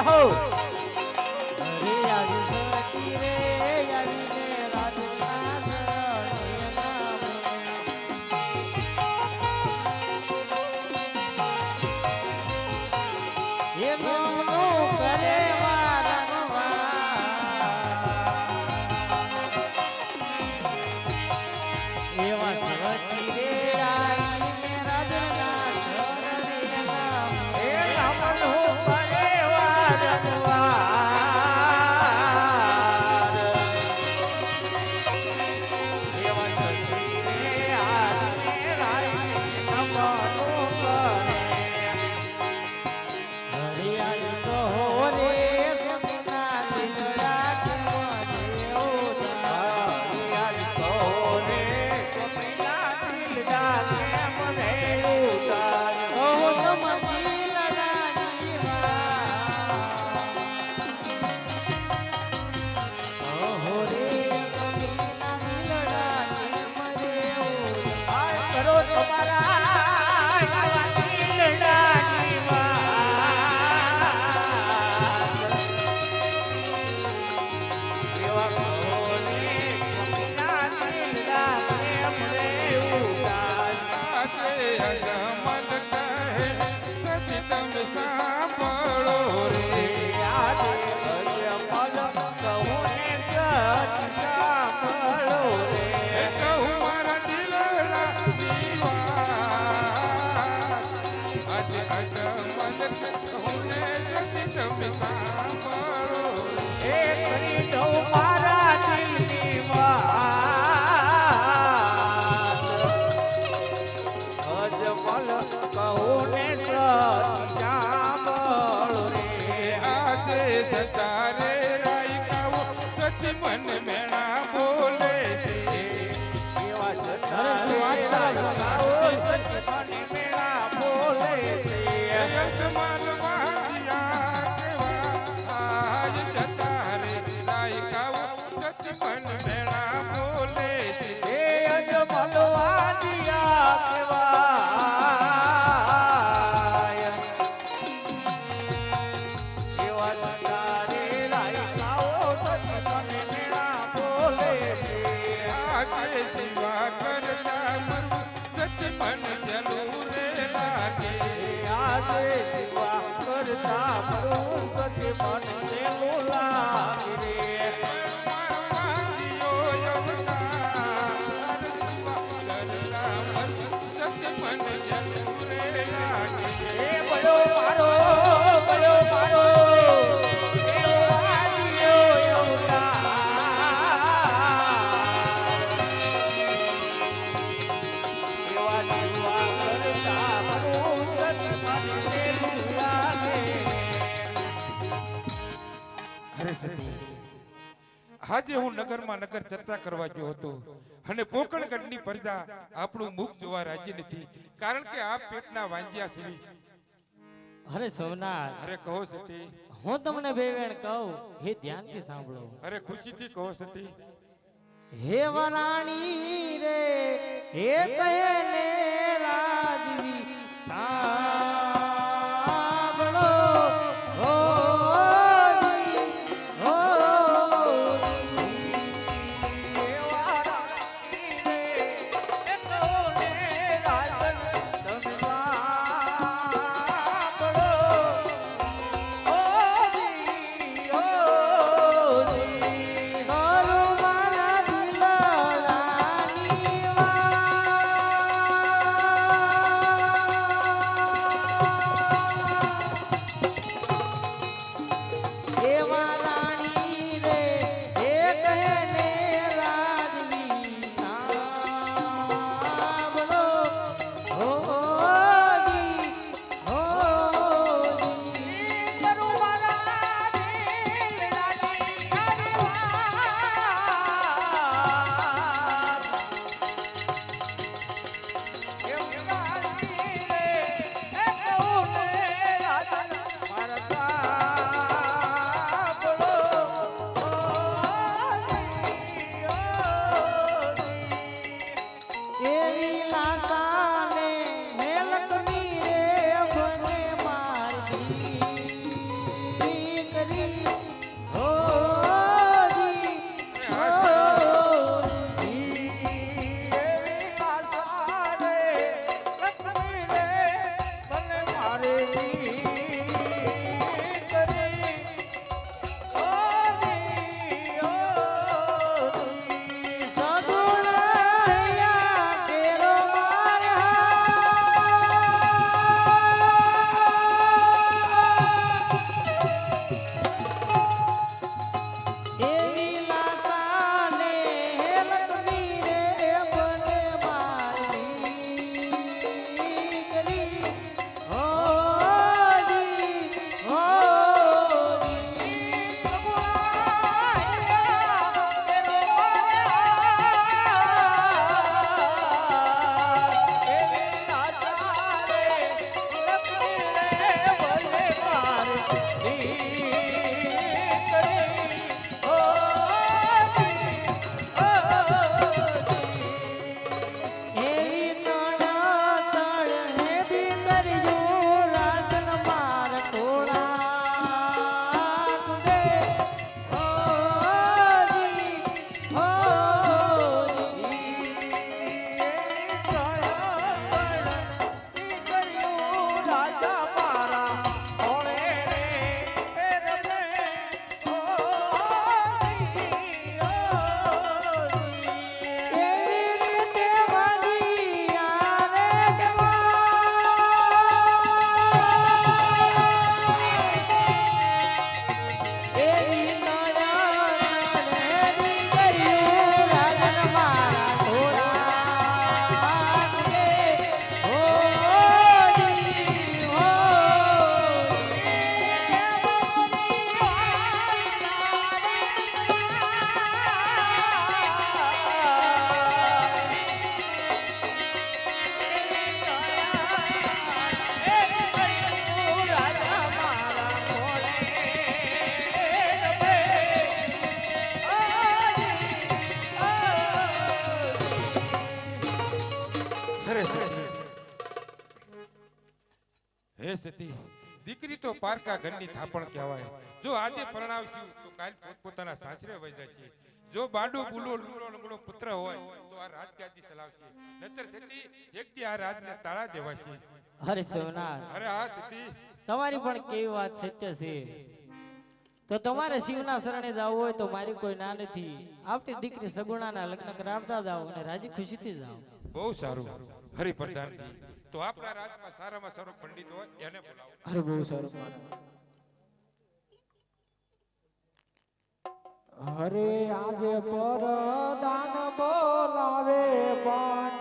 Oh. હે સતી તમ સા મન આજે હું નગરમાં નગર ચર્ચા કરવા ગયો હતો અને પોકણગઢની પ્રજા આપણું મુખ જોવા રાજી નથી. કારણ કે આ પેટના વાંજિયા છે. અરે સોમનાથ અરે કહો સતી. હું તમને બે વેણ કહું હે ધ્યાનથી સાંભળો. અરે ખુશીથી કહો સતી. હે વરાણી રે હે કહેને રાજવી સા હે સતી દીકરી તો પારકા ઘરની થાપણ કહેવાય. જો આજે પરણાવશું તો કાલ પોતપોતાના સાસરે વહી જશે. જો બાડો બુલો લુલો લંગડો પુત્ર હોય તો આ રાજ ચલાવશે. નતર સતી એકથી આ રાજને તાળા દેવાશે. અરે સોના અરે હા સતી. તમારી પણ કેવી વાત સત્ય છે. તો તમારે શિવના શરણે જવું હોય તો મારી કોઈ ના નથી. આવતી દીકરી સગુણાના લગ્ન કરાવતા જાઓ અને રાજી ખુશીથી જાઓ. બહુ સારું. હરિ પ્રધાનજી તો આપણા રાજમાં સારામાં સારો પંડિત હોય, એને બોલાવો. અરે બહુ સારો હરે આજે પરદાન બોલાવે પંડિત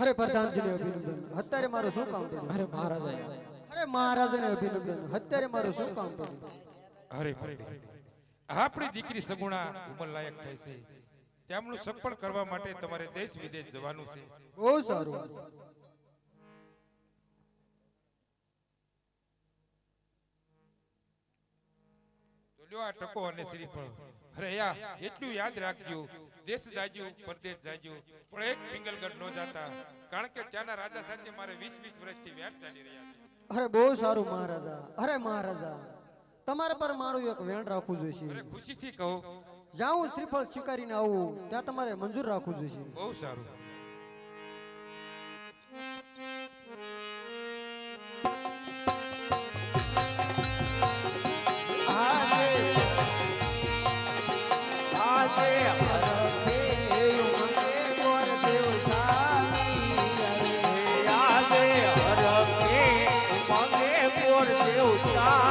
અરે પ્રધાનજીને અભિનંદન. અત્યારે મારું શું કામ પડ્યું? અરે મહારાજા. અરે મહારાજાને અભિનંદન. અત્યારે મારું શું કામ પડ્યું? અરે આપણી દીકરી સગુણા ઉંમર લાયક થાય છે. તેમનું સફળ કરવા માટે તમારે દેશ વિદેશ જવાનું છે. બહુ સારું. લ્યો આ ટકો અને શ્રીફળ. અરે યા એટલું યાદ રાખજો. દેશ જાજો પરદેશ જાજો પણ એક પિંગલગઢ નો જાતા. કારણ કે ત્યાંના રાજા સાથે મારે 20 20 વર્ષથી વ્યાર ચાલી રહ્યા છે. અરે બહુ સારું મહારાજા. અરે મહારાજા તમારે પર મારું એક વેણ રાખવું અરે જોઈશે ખુશીથી કહો. હું શ્રીફળ સ્વીકારીને આવું ત્યાં તમારે મંજૂર રાખવું જોઈએ બહુ સારું. का